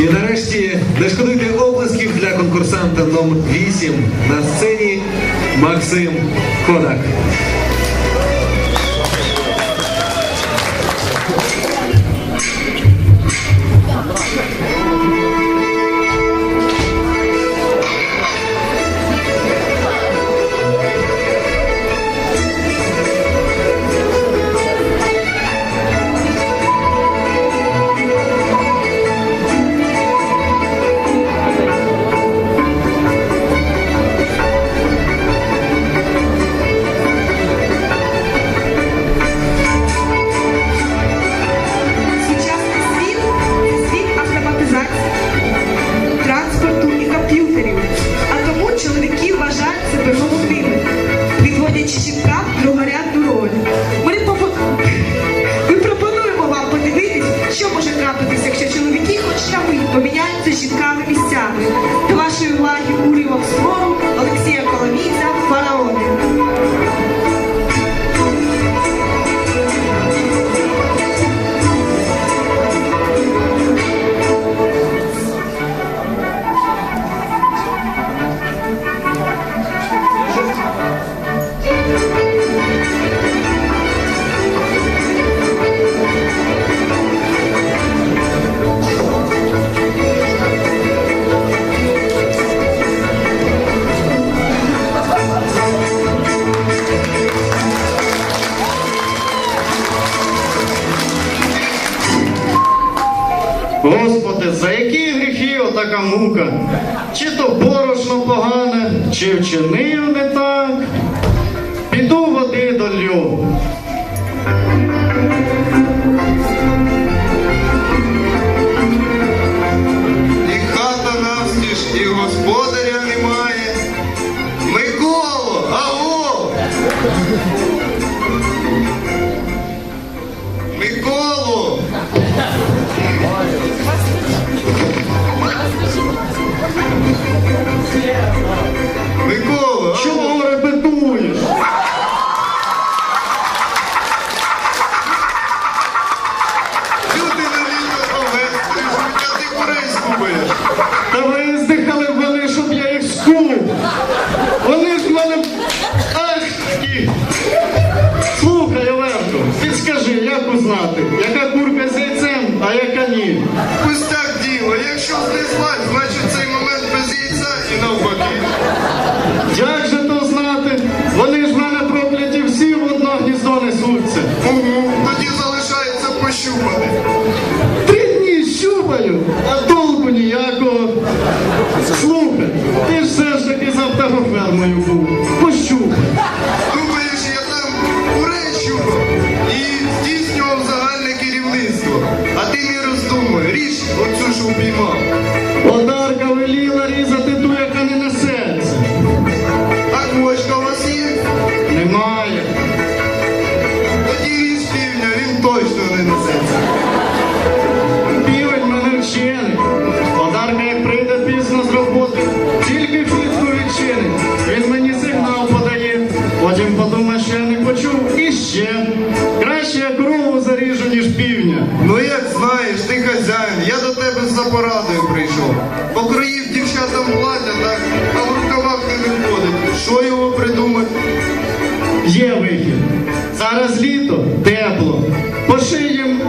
І нарешті не шкодуйте облисків для конкурсанта номер 8 на сцені Максим Кодак. Господи, за які гріхи отака мука? Чи то борошно погане, чи вчинив не так? Піду води долю. І хата навстіж, і господаря немає. Миколо, аго! Миколо! далеко. Слухай, ти ж все ж таки з автофермою був. Пощупай. Думаєш, я там куречу і здійснював загальне керівництво. А ти не роздумуй, річ оцю ж упіймав. Одарка веліла різати. Є вихід. Зараз літо тепло. пошиємо.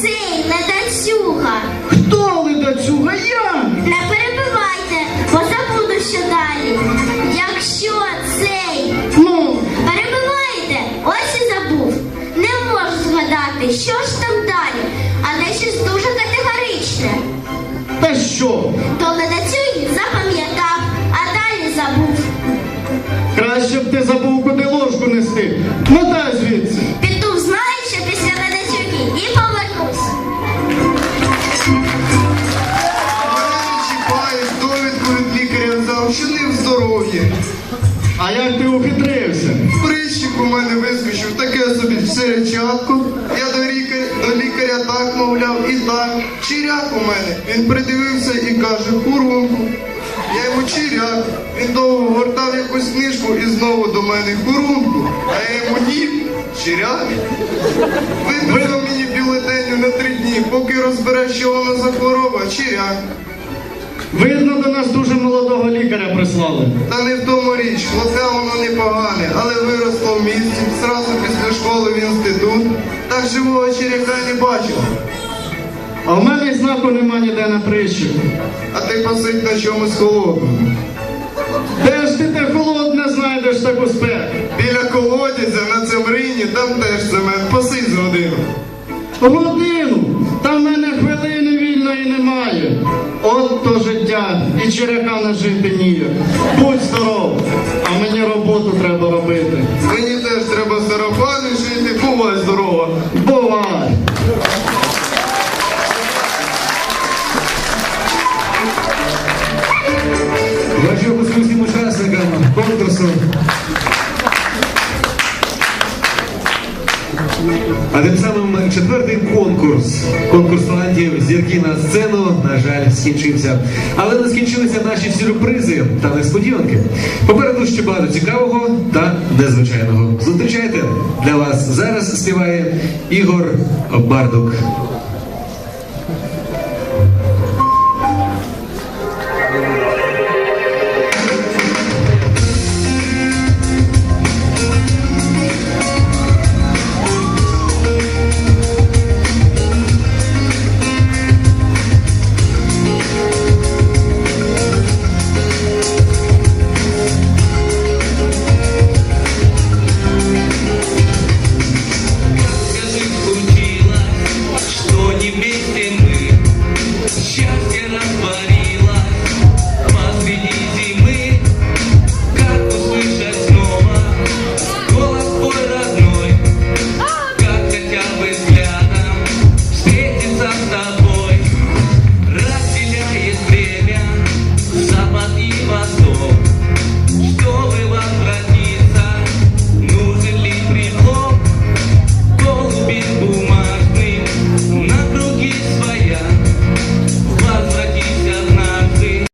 цей не танцюга. А як ти ухитрився? Прищик у мене вискочив, таке собі всеречатку. Я до лікаря, до лікаря так мовляв і так. Чиряк у мене. Він придивився і каже, хурунку. Я йому чиряк. Він довго гортав якусь книжку і знову до мене хурунку. А я йому ні, чиряк. Видав мені бюлетеню на три дні, поки розбереш, що вона за хвороба, чиряк. Видно, до нас дуже молодого лікаря прислали. Та не в тому річ, хлопця воно непогане, але виросло в місті, зразу після школи в інститут. Так живого черяка не бачив. А в мене й знаку нема ніде на прищі. А ти посидь на чомусь холодному. Де ж ти те холодне знайдеш таку спеку? Біля колодязя на цемрині, там теж цемент, посидь з годину. Годину! А тим самим четвертий конкурс. Конкурс талантів зірки на сцену, на жаль, скінчився. Але не скінчилися наші сюрпризи та несподіванки. Попереду ще багато цікавого та незвичайного. Зустрічайте для вас зараз співає Ігор Бардук.